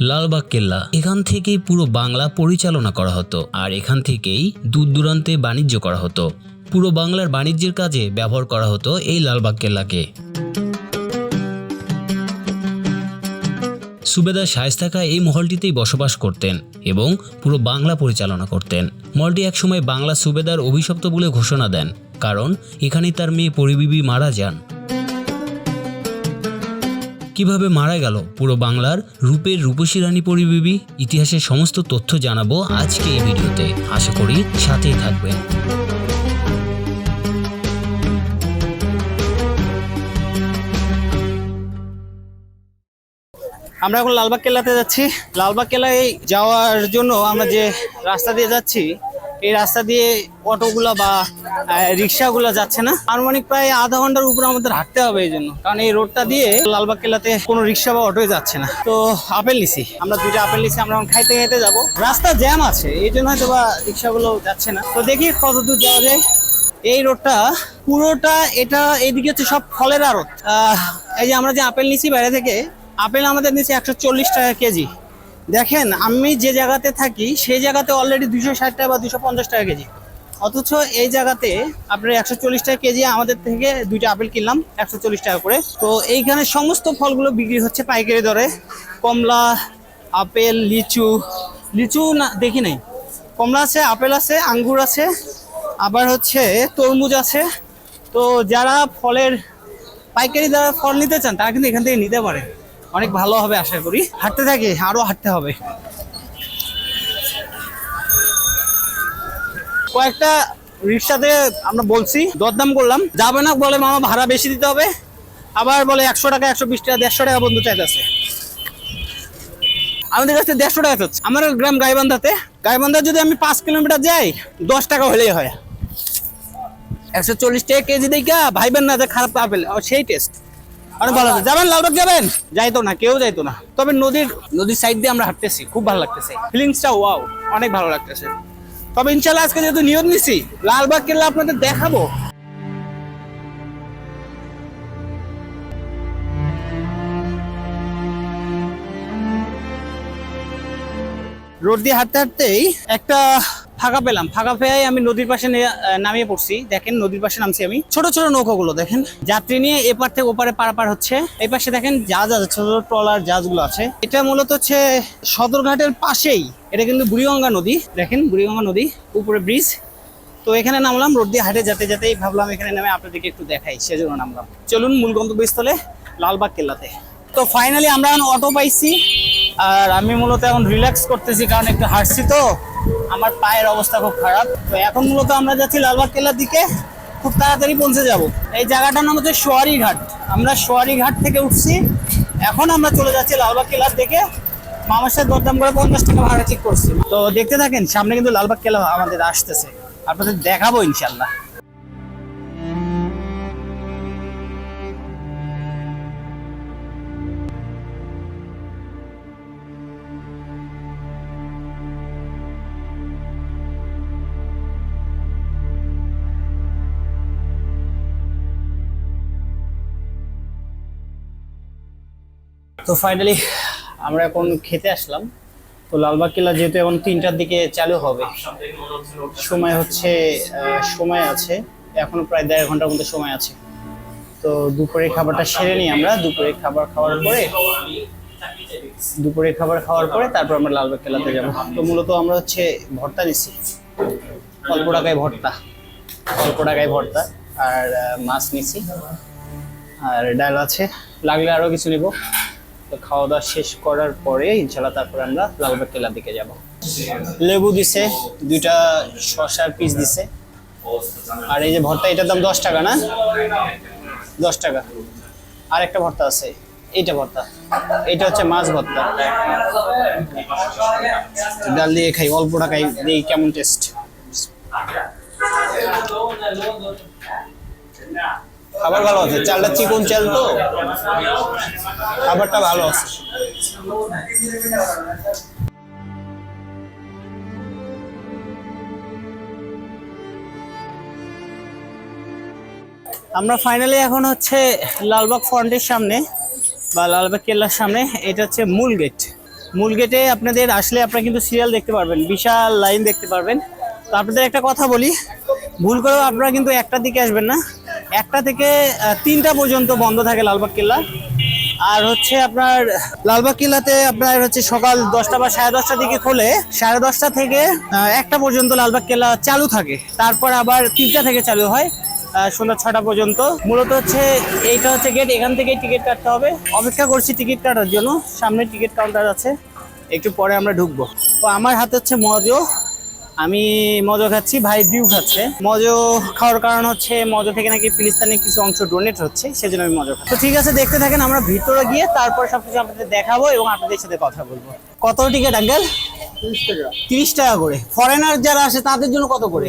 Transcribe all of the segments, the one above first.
লালবাগ কেল্লা এখান থেকেই পুরো বাংলা পরিচালনা করা হতো আর এখান থেকেই দূর দূরান্তে বাণিজ্য করা হতো। পুরো বাংলার বাণিজ্যের কাজে ব্যবহার করা হতো এই লালবাগ কেল্লাকে সুবেদার শায়েস্তা খা এই মহলটিতেই বসবাস করতেন এবং পুরো বাংলা পরিচালনা করতেন। মহলটি একসময় বাংলা সুবেদার অভিশপ্ত বলে ঘোষণা দেন, কারণ এখানেই তার মেয়ে পরিবিবি মারা যান। কীভাবে মারা গেল পুরো বাংলার রূপের রূপসী রানী পরিবিবি ইতিহাসের সমস্ত তথ্য জানাব আজকে এই ভিডিওতে। আশা করি সাথেই থাকবেন। আমরা এখন লালবাগ কেল্লাতে যাচ্ছি। লালবাগ কেল্লায় যাওয়ার জন্য আমরা যে রাস্তা দিয়ে যাচ্ছি এই রাস্তা দিয়ে অটোগুলো বা রিক্সাগুলো যাচ্ছে না। আনুমানিক প্রায় আধা ঘণ্টার উপরে আমাদের হাঁটতে হবে এই জন্য। কারণ এই রোডটা দিয়ে লালবাগ কেল্লাতে কোনো রিক্সা বা অটোই যাচ্ছে না। তো আপেল নিছি। আমরা দুইটা আপেল নিছি, আমরা খাইতে খাইতে যাব। রাস্তা জ্যাম আছে, এই জন্য হয়তো বা রিক্সাগুলো যাচ্ছে না। তো দেখি কত দূর যাওয়া যায়। এই রোডটা পুরোটা, এটা এইদিকে হচ্ছে সব ফলের আড়ত এই যে আমরা যে আপেল নিছি বাইরে থেকে, আপেল আমাদের নিচে একশো চল্লিশ টাকা কেজি। দেখেন, আমি যে জায়গাতে থাকি, সেই জায়গাতে অলরেডি দুশো ষাট টাকা বা দুশো পঞ্চাশ টাকা কেজি। অথচ এই জায়গাতে আপনার একশো চল্লিশ টাকা কেজি আমাদের থেকে দুইটা আপেল কিনলাম, একশো চল্লিশ টাকা করে। তো এইখানে সমস্ত ফলগুলো বিক্রি হচ্ছে পাইকারি দরে। কমলা, আপেল, লিচু লিচু না, দেখি নাই। কমলা আছে, আপেল আছে, আঙ্গুর আছে, আবার হচ্ছে তরমুজ আছে। তো যারা ফলের পাইকারি যারা ফল নিতে চান, তারা কিন্তু এখান থেকে নিতে পারে। অনেক ভালো হবে আশা করি। হাঁটতে থাকি, আরও হাঁটতে হবে। কয়েকটা রিক্সাতে আমরা বলছি, দরদাম করলাম। যাবে না বলে মামা ভাড়া বেশি দিতে হবে। আবার বলে একশো টাকা, একশো বিশ টাকা, দেড়শো টাকা বন্ধু চাইতেছে। আমাদের কাছে দেড়শো টাকা চাচ্ছে। আমার গ্রাম গাইবান্ধাতে। গাইবান্ধা যদি আমি পাঁচ কিলোমিটার যাই, দশ টাকা হলেই হয়। একশো চল্লিশ টাকা কেজি দেখা ভাইবেন না যে খারাপ আপেল সেই টেস্ট অনেক ভালো আছে। যাবেন, লালবাগ যাবেন? যাইতো না, কেউ যাইতো না। তবে নদীর নদীর সাইড দিয়ে আমরা হাঁটতেছি, খুব ভালো লাগতেছে। ফিলিংসটা ওয়াও অনেক ভালো লাগতেছে। তবে ইনশাল্লাহ আজকে যেহেতু নিয়ত নিছি, লালবাগ কেল্লা আপনাদের দেখাবো। রোড দিয়ে হাঁটতে হাঁটতেই একটা ফাঁকা পেলাম। ফাঁকা পেয়ে আমি নদীর পাশে নামিয়ে পড়ছি। দেখেন, নদীর পাশে নামছি আমি। ছোট ছোট নৌকাগুলো, দেখেন। যাত্রী নিয়ে এপার থেকে ওপারে পারাপার হচ্ছে। এই পাশে দেখেন জাহাজ আছে ছোট ছোট ট্রলার, জাহাজগুলো আছে। এটা মূলত হচ্ছে সদরঘাটের পাশেই। এটা কিন্তু বুড়িগঙ্গা নদী। দেখেন, বুড়িগঙ্গা নদী, উপরে ব্রিজ তো এখানে নামলাম, রোড দিয়ে হাটে যেতে যেতেই ভাবলাম এখানে নামে আপনাদেরকে একটু দেখাই। সেজন্য নামলাম। চলুন মূল গন্তব্যস্থলে, লালবাগ কেল্লাতে। তো ফাইনালি আমরা অটো পাইছি। আর আমি মূলত এখন রিল্যাক্স করতেছি, কারণ একটু হাঁটছি তো। আমার পায়ের অবস্থা খুব খারাপ। তো এখন মূলত আমরা যাচ্ছি লালবাগ কেল্লার দিকে। খুব তাড়াতাড়ি পৌঁছে যাব। এই জায়গাটার নাম হচ্ছে সোয়ারি ঘাট। আমরা সোয়ারি ঘাট থেকে উঠছি। এখন আমরা চলে যাচ্ছি লালবাগ কেল্লার দিকে। মামার সাথে দরদাম করে পঞ্চাশ টাকা ভাড়া ঠিক করছি। তো দেখতে থাকেন, সামনে কিন্তু লালবাগ কেল্লা আমাদের আসতেছে। আপনাদের দেখাবো ইনশাল্লাহ ফাইনালি আমরা এখন খেতে আসলাম। তো লালবাগ কেল্লা যেহেতু এখন তিনটার দিকে চালু হবে, সময় হচ্ছে সময় আছে। এখনও প্রায় দেড় ঘণ্টার মতো সময় আছে। তো দুপুরের খাবারটা সেরে নিই আমরা। দুপুরের খাবার খাওয়ার পরে দুপুরের খাবার খাওয়ার পরে তারপর আমরা লালবাগ কেলাতে যাব। তো মূলত আমরা হচ্ছে ভর্তা নিচ্ছি। অল্প টাকায় ভর্তা, অল্প টাকায় ভর্তা আর মাছ নিছি আর ডাল আছে, লাগলে আরও কিছু নিব। খাওয়া দাওয়া শেষ করার পরে ইনশাল্লাহ তারপরে আমরা লালবাগ কেলার দিকে যাব। লেবু দিছে, দুইটা শসার পিস দিছে। আর এই যে ভর্তা, এটার দাম দশ টাকা না? দশ টাকা। আর একটা ভর্তা আছে, এইটা ভর্তা। এটা হচ্ছে মাছ ভর্তা। ডাল দিয়ে খাই অল্প টাকায় দেখি কেমন টেস্ট খাবার ভালো আছে? চালটা চিকন চাল তো? খাবারটা ভালো আছে। আমরা ফাইনালি এখন হচ্ছে লালবাগ ফ্রন্টের সামনে বা লালবাগ কেল্লার সামনে। এটা হচ্ছে মূল গেট মূল গেটে আপনাদের আসলে আপনারা কিন্তু সিরিয়াল দেখতে পারবেন, বিশাল লাইন দেখতে পারবেন। তো আপনাদের একটা কথা বলি, ভুল করেও আপনারা কিন্তু একটার দিকে আসবেন না। একটা থেকে তিনটা পর্যন্ত বন্ধ থাকে লালবাগ কেল্লা। আর হচ্ছে আপনার, লালবাগ কেল্লাতে আপনার হচ্ছে সকাল দশটা বা সাড়ে দশটার দিকে খোলে। সাড়ে দশটা থেকে একটা পর্যন্ত লালবাগ কেল্লা চালু থাকে। তারপর আবার তিনটা থেকে চালু হয় সন্ধ্যা ছটা পর্যন্ত। মূলত হচ্ছে এইটা হচ্ছে গেট এখান থেকে টিকিট কাটতে হবে। অপেক্ষা করছি টিকিট কাটার জন্য, সামনে টিকিট কাউন্টার আছে। একটু পরে আমরা ঢুকবো। তো আমার হাতে হচ্ছে মজো আমি মজো খাচ্ছি ভাই ডিউ খাচ্ছে। মজো খাওয়ার কারণ হচ্ছে মজো থেকে নাকি ফিলিস্তিনের কিছু অংশ ডোনেট হচ্ছে সেজন্য আমি মজো খাচ্ছি। তো ঠিক আছে দেখতে থাকেন আমরা ভিতরে গিয়ে তারপর সবকিছু আপনাদের দেখাবো এবং আপনাদের সাথে কথা বলব। কত টিকিট আঙ্কেল তিরিশ টাকা। করে। ফরেনার যারা আসে তাদের জন্য কত করে?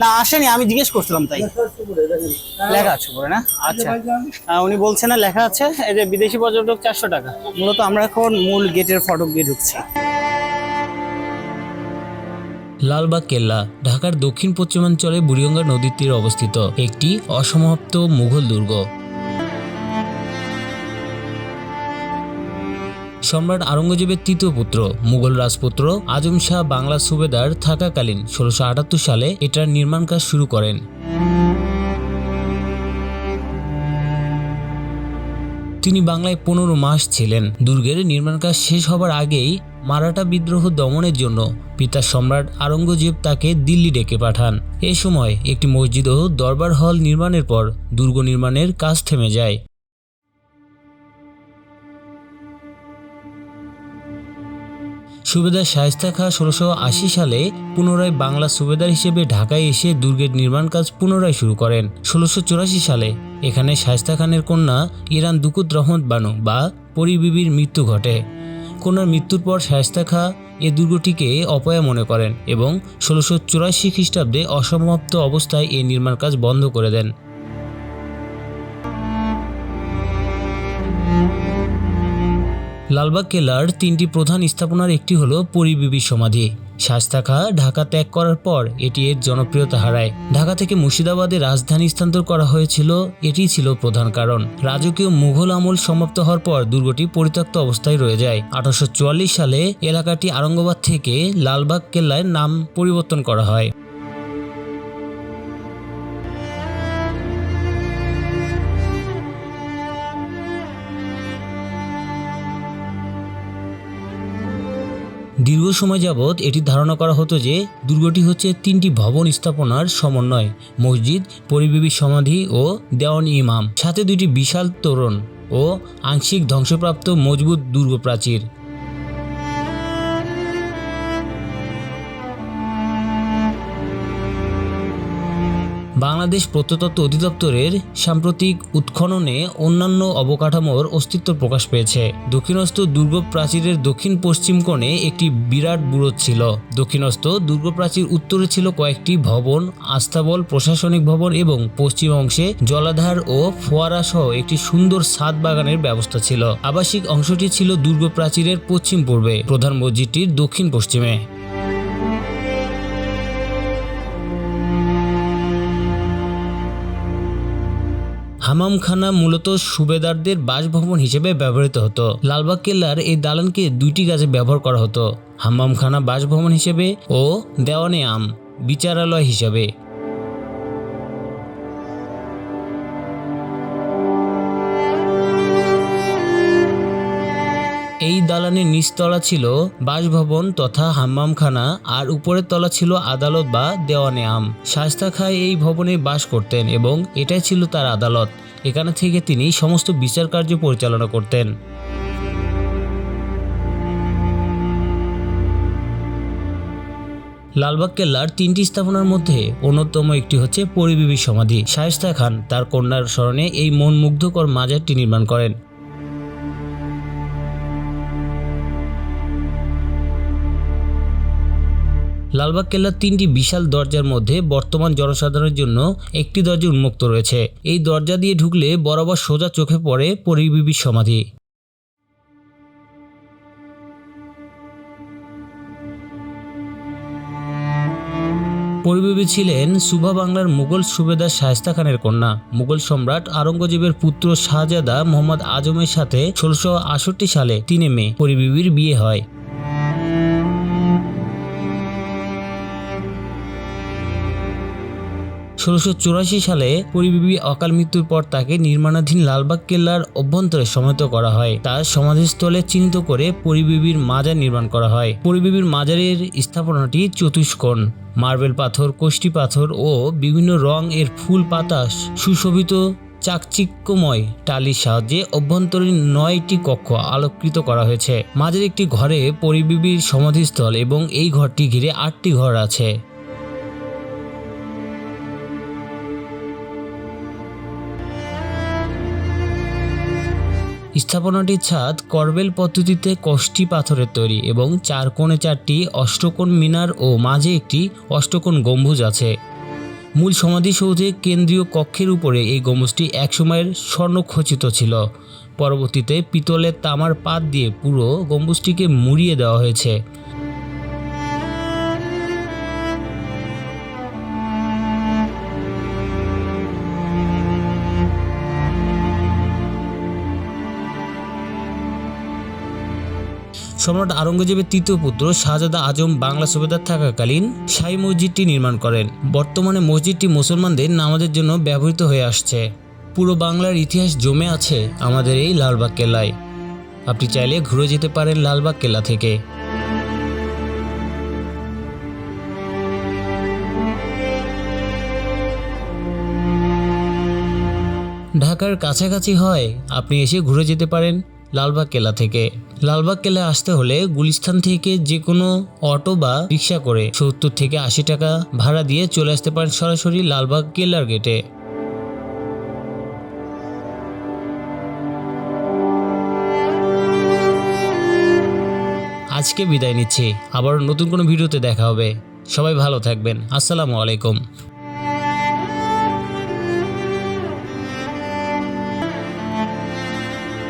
না। আসেনি আমি জিজ্ঞেস করছিলাম তাই। লেখা আছে পরে না? আচ্ছা উনি বলছেন না লেখা আছে এই যে বিদেশি পর্যটক চারশো টাকা। মূলত আমরা এখন মূল গেটের ফটক দিয়ে ঢুকছি। লালবাগ কেল্লা ঢাকার দক্ষিণ পশ্চিমাঞ্চলে বুড়িগঙ্গা নদীর তীরে অবস্থিত একটি অসমাপ্ত মুঘল দুর্গ। সম্রাট আওরঙ্গজেবের তৃতীয় পুত্র, মুঘল রাজপুত্র আজম শাহ বাংলা সুবেদার থাকাকালীন ষোলোশো আটাত্তর সালে এটার নির্মাণ কাজ শুরু করেন। তিনি বাংলায় পনেরো মাস ছিলেন। দুর্গের নির্মাণ কাজ শেষ হবার আগেই মারাঠা বিদ্রোহ দমনের জন্য পিতা সম্রাট আওরঙ্গজেব তাকে দিল্লি ডেকে পাঠান। এ সময় একটি মসজিদ ও দরবার হল নির্মাণের পর দুর্গ নির্মাণের কাজ থেমে যায়। সুবেদার শায়েস্তা খাঁ ষোলোশো আশি সালে পুনরায় বাংলা সুবেদার হিসেবে ঢাকায় এসে দুর্গের নির্মাণ কাজ পুনরায় শুরু করেন। ষোলোশো চুরাশি সালে এখানে শায়েস্তা খানের কন্যা ইরান দুকুদ রহমত বানু বা পরিবিবির মৃত্যু ঘটে। কন্যার মৃত্যুর পর শায়স্তা খা এ দুর্গটিকে অপয়া মনে করেন এবং ষোলোশো চুরাশি খ্রিস্টাব্দে অসমাপ্ত অবস্থায় এই নির্মাণ কাজ বন্ধ করে দেন। লালবাগ কেলার তিনটি প্রধান স্থাপনার একটি হলো পরিবিবি সমাধি। শাস্তা খাঁ ঢাকা ত্যাগ করার পর এটি এর জনপ্রিয়তা হারায়। ঢাকা থেকে মুর্শিদাবাদে রাজধানী স্থানান্তর করা হয়েছিল, এটি ছিল প্রধান কারণ। রাজকীয় মুঘল আমল সমাপ্ত হওয়ার পর দুর্গটি পরিত্যক্ত অবস্থায় রয়ে যায়। আঠারোশো চুয়াল্লিশ সালে এলাকাটি আরঙ্গবাদ থেকে লালবাগ কেল্লায় নাম পরিবর্তন করা হয়। দীর্ঘ সময় যাবৎ এটি ধারণা করা হতো যে দুর্গটি হচ্ছে তিনটি ভবন স্থাপনার সমন্বয়, মসজিদ, পরিবেবী সমাধি ও দেওয়ান ইমাম। সাথে দুটি বিশাল তোরণ ও আংশিক ধ্বংসপ্রাপ্ত মজবুত দুর্গ প্রাচীর বাংলাদেশ প্রত্নতত্ত্ব অধিদপ্তরের সাম্প্রতিক উৎখননে অন্যান্য অবকাঠামোর অস্তিত্ব প্রকাশ পেয়েছে। দক্ষিণস্থ দুর্গ প্রাচীরের দক্ষিণ পশ্চিম কোণে একটি বিরাট বুরুজ ছিল। দক্ষিণস্থ দুর্গ প্রাচীর উত্তরে ছিল কয়েকটি ভবন, আস্তাবল, প্রশাসনিক ভবন এবং পশ্চিম অংশে জলাধার ও ফোয়ারা সহ একটি সুন্দর সাত বাগানের ব্যবস্থা ছিল। আবাসিক অংশটি ছিল দুর্গ প্রাচীরের পশ্চিম পূর্বে। প্রধান মসজিদটির দক্ষিণ পশ্চিমে। হামামখানা মূলত সুবেদারদের বাসভবন হিসেবে ব্যবহৃত হতো। লালবাগ কেল্লার এই দালানকে দুইটি কাজে ব্যবহার করা হতো। হামামখানা বাসভবন হিসেবে ও দেওয়ানে আম, বিচারালয় হিসেবে। দালানের নিচতলা ছিল বাসভবন তথা হাম্মামখানা, আর উপরের তলা ছিল আদালত বা দেওয়ানে আম। শাস্তা খাঁ এই ভবনে বাস করতেন এবং এটাই ছিল তার আদালত। এখানে থেকে তিনি সমস্ত বিচার কার্য পরিচালনা করতেন। লালবাগ কেল্লার তিনটি স্থাপনার মধ্যে অন্যতম একটি হচ্ছে পরিবিবি সমাধি। শায়েস্তা খান, তার কন্যার স্মরণে এই মন মুগ্ধকর মাজারটি নির্মাণ করেন। লালবাগ কেল্লার তিনটি বিশাল দরজার মধ্যে বর্তমান জনসাধারণের জন্য একটি দরজা উন্মুক্ত রয়েছে। এই দরজা দিয়ে ঢুকলে বরাবর সোজা চোখে পড়ে পরিবিবির সমাধি। পরিবিবি ছিলেন সুভা বাংলার মুঘল সুবেদার শায়েস্তা খানের কন্যা। মুঘল সম্রাট আওরঙ্গজেবের পুত্র শাহজাদা মোহাম্মদ আজমের সাথে ষোলশো সালে তিনে মে পরিবিবির বিয়ে হয়। ষোলোশো সালে পরিবিবি অকাল মৃত্যুর পর তাকে নির্মাণাধীন লালবাগ কেল্লার অভ্যন্তরে সমাহিত করা হয়। তার সমাধিস্থলে চিহ্নিত করে পরিবিবির মাজার নির্মাণ করা হয়। পরিবিবির মাজারের স্থাপনাটি চতুষ্কোণ। মার্বেল পাথর কোষ্টি পাথর ও বিভিন্ন রং এর ফুল পাতা সুশোভিত, চাকচিক্যময় টালির সাহায্যে অভ্যন্তরীণ নয়টি কক্ষ আলোকৃত করা হয়েছে। মাঝের একটি ঘরে পরিবিবির সমাধিস্থল এবং এই ঘরটি ঘিরে আটটি ঘর আছে। স্থাপনাটির ছাদ করবেল পদ্ধতিতে কষ্টি পাথরের তৈরি এবং চার কোণে চারটি অষ্টকোণ মিনার ও মাঝে একটি অষ্টকোণ গম্বুজ আছে। মূল সমাধিসৌধে কেন্দ্রীয় কক্ষের উপরে এই গম্বুজটি একসময়ের স্বর্ণখচিত ছিল। পরবর্তীতে পিতলের তামার পাত দিয়ে পুরো গম্বুজটিকে মুড়িয়ে দেওয়া হয়েছে। সম্রাট আরঙ্গজেবের তৃতীয় পুত্র শাহজাদা আজম বাংলা সুবেদার থাকাকালীন শাহী মসজিদটি নির্মাণ করেন। বর্তমানে মসজিদটি মুসলমানদের নামাজের জন্য ব্যবহৃত হয়ে আসছে। পুরো বাংলার ইতিহাস জমে আছে আমাদের এই লালবাগ কেল্লায়। আপনি চাইলে ঘুরে যেতে পারেন লালবাগ কেল্লা থেকে। ঢাকার কাছাকাছি হয়, আপনি এসে ঘুরে যেতে পারেন। লালবাগ কেল্লা থেকে। লালবাগ কেল্লা আসতে হলে গুলিস্থান থেকে যে কোনো অটো বা রিক্সা করে সত্তর থেকে আশি টাকা ভাড়া দিয়ে চলে আসতে পারেন সরাসরি লালবাগ কেলার গেটে। আজকে বিদায় নিচ্ছি। আবার নতুন কোনো ভিডিওতে দেখা হবে। সবাই ভালো থাকবেন। আসসালামু আলাইকুম।